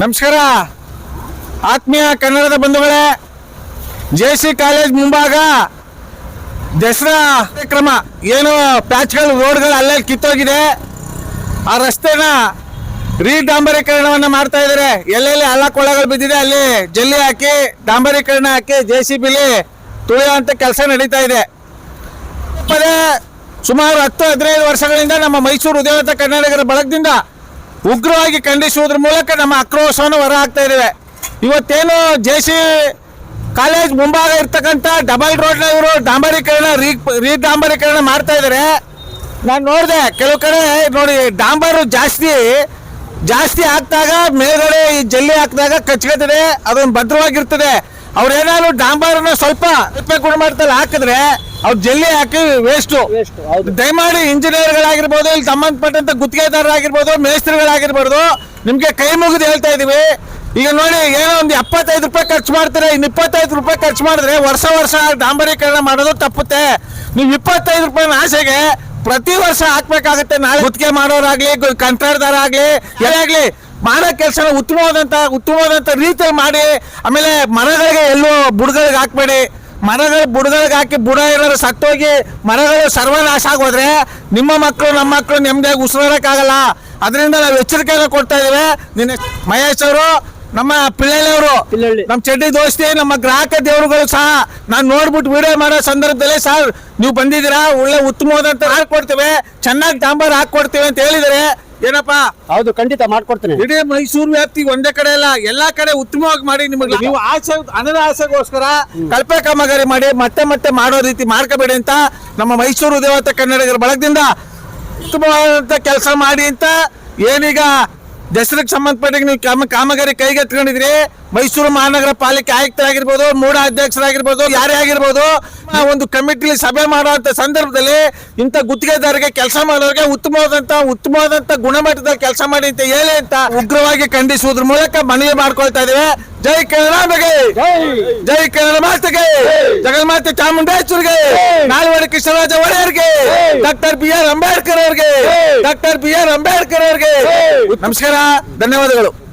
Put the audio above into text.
ನಮಸ್ಕಾರ. ಆತ್ಮೀಯ ಕನ್ನಡದ ಬಂಧುಗಳೇ, ಜೆ ಸಿ ಕಾಲೇಜ್ ಮುಂಭಾಗ ದಸರಾ ಕಾರ್ಯಕ್ರಮ ಏನು ಪ್ಯಾಚ್ಗಳು, ರೋಡ್ಗಳು ಅಲ್ಲೇ ಕಿತ್ತೋಗಿದೆ. ಆ ರಸ್ತೆನ ರೀಡಾಂಬರೀಕರಣವನ್ನು ಮಾಡ್ತಾ ಇದ್ದಾರೆ. ಎಲ್ಲೆಲ್ಲಿ ಹಳ್ಳ ಕೊಳಗಳು ಬಿದ್ದಿದೆ ಅಲ್ಲಿ ಜಲ್ಲಿ ಹಾಕಿ, ಡಾಂಬರೀಕರಣ ಹಾಕಿ, ಜೆ ಸಿ ಬಿಲಿ ತುಳಿಯುವಂತ ಕೆಲಸ ನಡೀತಾ ಇದೆ. ಸುಮಾರು ಹತ್ತು ಹದಿನೈದು ವರ್ಷಗಳಿಂದ ನಮ್ಮ ಮೈಸೂರು ಉದ್ಯೋಗ ಕರ್ನಾಟಕದ ಬಳಗದಿಂದ ಉಗ್ರವಾಗಿ ಖಂಡಿಸುವುದ್ರ ಮೂಲಕ ನಮ್ಮ ಆಕ್ರೋಶವನ್ನು ಹೊರ ಹಾಕ್ತಾ ಇದ್ದೇವೆ. ಇವತ್ತೇನು ಜೆ ಸಿ ಕಾಲೇಜ್ ಮುಂಭಾಗ ಇರ್ತಕ್ಕಂಥ ಡಬಲ್ ರೋಡ್ನ ಇವರು ಡಾಂಬರೀಕರಣ ರೀ ಡಾಂಬರೀಕರಣ ಮಾಡ್ತಾ ಇದ್ದಾರೆ. ನಾನು ನೋಡಿದೆ, ಕೆಲವು ಕಡೆ ನೋಡಿ ಡಾಂಬರು ಜಾಸ್ತಿ ಜಾಸ್ತಿ ಹಾಕಿದಾಗ ಮೇಲ್ಗಡೆ ಈ ಜಲ್ಲಿ ಹಾಕಿದಾಗ ಕಚ್ಕೊತದೆ ಅದೊಂದು ಭದ್ರವಾಗಿರ್ತದೆ. ಅವ್ರೇನಾದ್ರು ಡಾಂಬರನ್ನ ಸ್ವಲ್ಪ ಸ್ವಲ್ಪ ಗುಣಮಟ್ಟದಲ್ಲಿ ಹಾಕಿದ್ರೆ ಅವ್ರು ಜಲ್ಲಿ ಹಾಕಿ ವೇಸ್ಟು ದಯಮಾಡಿ ಇಂಜಿನಿಯರ್ಗಳಾಗಿರ್ಬೋದು ಇಲ್ಲಿ ಸಂಬಂಧಪಟ್ಟಂತ ಗುತ್ತಿಗೆದಾರರಾಗಿರ್ಬೋದು ಮೇಸ್ತ್ರಿಗಳಾಗಿರ್ಬೋದು ನಿಮ್ಗೆ ಕೈ ಮುಗಿದು ಹೇಳ್ತಾ ಇದೀವಿ. ಈಗ ನೋಡಿ ಏನೋ ಒಂದು ಎಪ್ಪತ್ತೈದು ರೂಪಾಯಿ ಖರ್ಚು ಮಾಡ್ತಾರೆ ಇನ್ನು ಇಪ್ಪತ್ತೈದು ರೂಪಾಯಿ ಖರ್ಚು ಮಾಡಿದ್ರೆ ವರ್ಷ ವರ್ಷ ಡಾಂಬರೀಕರಣ ಮಾಡೋದು ತಪ್ಪುತ್ತೆ. ನೀವು ಇಪ್ಪತ್ತೈದು ರೂಪಾಯಿ ಆಸೆಗೆ ಪ್ರತಿ ವರ್ಷ ಹಾಕ್ಬೇಕಾಗತ್ತೆ ನಾಳೆ ಗುತ್ತಿಗೆ ಮಾಡೋರಾಗ್ಲಿ ಕಂಟ್ರಾಕ್ಟರ್ ಆಗ್ಲಿ ಯಾರಾಗ್ಲಿ ಮಾಡೋ ಕೆಲಸ ಉತ್ತಮವಾದಂತ ಉತ್ತಮವಾದಂತ ರೀತಿಯಲ್ಲಿ ಮಾಡಿ ಆಮೇಲೆ ಮರಗಳಿಗೆ ಎಲ್ಲೂ ಬುಡಗಳಿಗೆ ಹಾಕ್ಬೇಡಿ. ಮರಗಳು ಬುಡಗಳಿಗೆ ಹಾಕಿ ಬುಡ ಏನಾದ್ರು ಸತ್ತೋಗಿ ಮರಗಳು ಸರ್ವನಾಶ ಆಗೋದ್ರೆ ನಿಮ್ಮ ಮಕ್ಕಳು ನಮ್ಮ ಮಕ್ಕಳು ನೆಮ್ಮದಿಯಾಗಿ ಉಸಿರೋಕ್ಕಾಗಲ್ಲ ಅದರಿಂದ ನಾವು ಎಚ್ಚರಿಕೆಯನ್ನು ಕೊಡ್ತಾ ಇದ್ದೇವೆ. ನಿನ್ನೆ ಮಹೇಶ್ ಅವರು ನಮ್ಮ ಪಿಳ್ಳಳ್ಳಿಯವರು ಪಿಳ್ಳಳ್ಳಿ. ನಮ್ಮ ಚಡ್ಡಿ ದೋಸ್ತಿ ನಮ್ಮ ಗ್ರಾಹಕ ದೇವರುಗಳು ಸಹ ನಾನು ನೋಡ್ಬಿಟ್ಟು ವಿಡಿಯೋ ಮಾಡೋ ಸಂದರ್ಭದಲ್ಲಿ ಸರ್ ನೀವು ಬಂದಿದ್ದೀರಾ? ಒಳ್ಳೆ ಉತ್ತಮವಾದಂತ ಹಾಕೊಡ್ತೇವೆ ಚೆನ್ನಾಗಿ ಡಾಂಬರ್ ಹಾಕೊಡ್ತೇವೆ ಅಂತ ಹೇಳಿದರೆ ಏನಪ್ಪಾ? ಹೌದು ಖಂಡಿತ ಮಾಡ್ಕೊಡ್ತೀನಿ. ಇಡೀ ಮೈಸೂರು ವ್ಯಾಪ್ತಿ ಒಂದೇ ಕಡೆ ಅಲ್ಲ ಎಲ್ಲಾ ಕಡೆ ಉತ್ತಮವಾಗಿ ಮಾಡಿ ನಿಮಗೆ ನೀವು ಆಸೆ ಅನದ ಆಸೆಗೋಸ್ಕರ ಕಲ್ಪೆ ಕಾಮಗಾರಿ ಮಾಡಿ ಮತ್ತೆ ಮತ್ತೆ ಮಾಡೋ ರೀತಿ ಮಾಡ್ಕೋಬೇಡಿ ಅಂತ ನಮ್ಮ ಮೈಸೂರು ದೇವತೆ ಕನ್ನಡಿಗರ ಬಳಗದಿಂದ ಉತ್ತಮವಾದಂತ ಕೆಲಸ ಮಾಡಿ ಅಂತ ಏನೀಗ ದಸರಕ್ಕೆ ಸಂಬಂಧಪಟ್ಟಿಗೆ ನೀವು ಕಾಮ ಕಾಮಗಾರಿ ಕೈಗೆತ್ಕೊಂಡಿದ್ರಿ ಮೈಸೂರು ಮಹಾನಗರ ಪಾಲಿಕೆ ಆಯುಕ್ತರಾಗಿರ್ಬೋದು, ಮೂಡ ಅಧ್ಯಕ್ಷರಾಗಿರ್ಬೋದು, ಯಾರೇ ಆಗಿರ್ಬೋದು ಒಂದು ಕಮಿಟಿಲಿ ಸಭೆ ಮಾಡುವಂತ ಸಂದರ್ಭದಲ್ಲಿ ಇಂಥ ಗುತ್ತಿಗೆದಾರರಿಗೆ ಕೆಲಸ ಮಾಡೋರಿಗೆ ಉತ್ತಮವಾದಂತ ಉತ್ತಮವಾದಂತ ಗುಣಮಟ್ಟದ ಕೆಲಸ ಮಾಡಿ ಅಂತ ಹೇಳಿ ಅಂತ ಉಗ್ರವಾಗಿ ಖಂಡಿಸುವುದ್ರ ಮೂಲಕ ಮನವಿ ಮಾಡ್ಕೊಳ್ತಾ ಇದ್ದೇವೆ. ಜೈ ಕನ್ನಡ ಜೈ ಕನ್ನಡ ಮಾತೆಗೆ ಜಗನ್ಮಾತೆ ಚಾಮುಂಡೇಶ್ವರಿಗೆ. ನಾಲ್ವಡಿ ಕೃಷ್ಣರಾಜ ಒಡೆಯರ್ಗೆ. ಡಾಕ್ಟರ್ ಬಿ ಆರ್ ಅಂಬೇಡ್ಕರ್ ಅವ್ರಿಗೆ. ಡಾಕ್ಟರ್ ಬಿ ಆರ್ ಅಂಬೇಡ್ಕರ್ ಅವ್ರಿಗೆ. ನಮಸ್ಕಾರ ಧನ್ಯವಾದಗಳು.